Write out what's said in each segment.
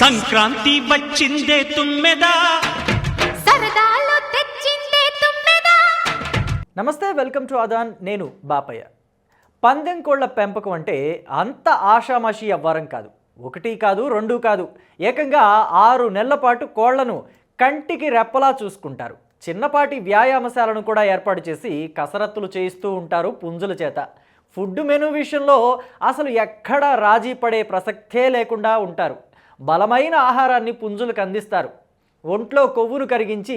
సంక్రాంతి వచ్చిందే తుమ్మెదా. సరదాలు తెచ్చిందే తుమ్మెదా. నమస్తే వెల్కమ్ టు అదాన్ నేను బాపయ్య. పందెం కోళ్ళ పెంపకం అంటే అంత ఆషామాషి అవ్వారం కాదు. ఒకటి కాదు రెండు కాదు. ఏకంగా ఆరు నెలల పాటు కోళ్ళను కంటికి రెప్పలా చూసుకుంటారు. చిన్నపాటి వ్యాయామశాలను కూడా ఏర్పాటు చేసి కసరత్తులు చేయిస్తూ ఉంటారు పుంజుల చేత. ఫుడ్ మెనూ విషయంలో అసలు ఎక్కడా రాజీ పడే ప్రసక్తే లేకుండా ఉంటారు. బలమైన ఆహారాన్ని పుంజులకు అందిస్తారు. ఒంట్లో కొవ్వును కరిగించి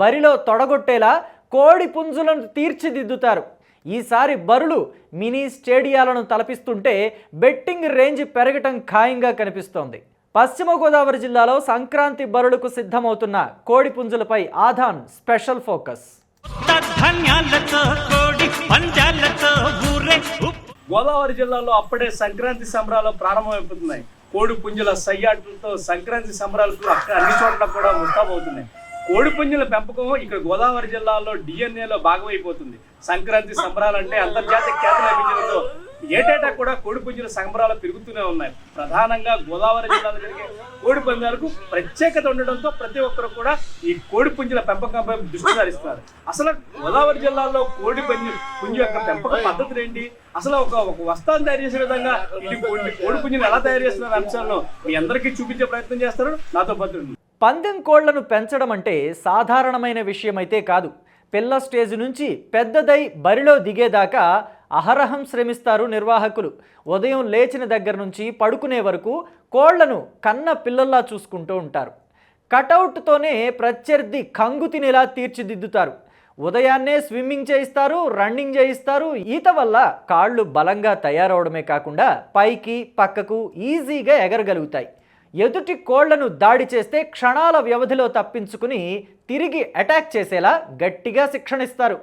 బరిలో తొడగొట్టేలా కోడి పుంజులను తీర్చిదిద్దుతారు. ఈసారి బరులు మినీ స్టేడియాలను తలపిస్తుంటే బెట్టింగ్ రేంజ్ పెరగటం ఖాయంగా కనిపిస్తోంది. పశ్చిమ గోదావరి జిల్లాలో సంక్రాంతి బరులకు సిద్ధమవుతున్న కోడి పుంజులపై ఆధాన్ స్పెషల్ ఫోకస్. గోదావరి జిల్లాలో అప్పుడే సంక్రాంతి సంబరాలు ప్రారంభమైపోతున్నాయి కోడి పుంజుల సయ్యాట్లతో సంక్రాంతి సంబరాలకు అక్కడ అన్ని చోట్ల కూడా ముస్తాబవుతున్నాయి కోడి పుంజుల పెంపకం ఇక్కడ గోదావరి జిల్లాలో డిఎన్ఏలో భాగమైపోతుంది. సంక్రాంతి సంబరాలు అంటే అంతర్జాతీయ ఖ్యాతి లభించడంతో ఏటేటా కూడా కోడి పుంజుల సంబరాలు పెరుగుతూనే ఉన్నాయి. ప్రధానంగా గోదావరి జిల్లాలో జరిగే కోడి పందాలకు ప్రత్యేకత ఉండడంతో ప్రతి ఒక్కరు కూడా ఈ కోడి పుంజుల పెంపకంపై దృష్టి సారిస్తున్నారు. అసలు గోదావరి జిల్లాలో కోడి పుంజు పుంజు యొక్క పెంపక పద్ధతులు ఏంటి? అసలు ఒక ఒక వస్త్రాన్ని తయారు చేసే విధంగా ఇది కోడి పుంజుని ఎలా తయారు చేస్తున్నారు అంశాలను మీ అందరికీ చూపించే ప్రయత్నం చేస్తారు. నాతో పాటు పందెం కోళ్ళను పెంచడం అంటే సాధారణమైన విషయమైతే కాదు. పిల్ల స్టేజ్ నుంచి పెద్దదై బరిలో దిగేదాకా అహరహం శ్రమిస్తారు నిర్వాహకులు. ఉదయం లేచిన దగ్గర నుంచి పడుకునే వరకు కోళ్ళను కన్న పిల్లల్లా చూసుకుంటూ ఉంటారు. కటౌట్తోనే ప్రత్యర్థి కంగు తినేలా తీర్చిదిద్దుతారు. ఉదయాన్నే స్విమ్మింగ్ చేయిస్తారు రన్నింగ్ చేయిస్తారు. ఈత వల్ల కాళ్ళు బలంగా తయారవడమే కాకుండా పైకి పక్కకు ఈజీగా ఎగరగలుగుతాయి. ఎదుటి కోళ్ళను దాడి చేస్తే క్షణాల వ్యవధిలో తప్పించుకుని తిరిగి అటాక్ చేసేలా గట్టిగా శిక్షణ ఇస్తారు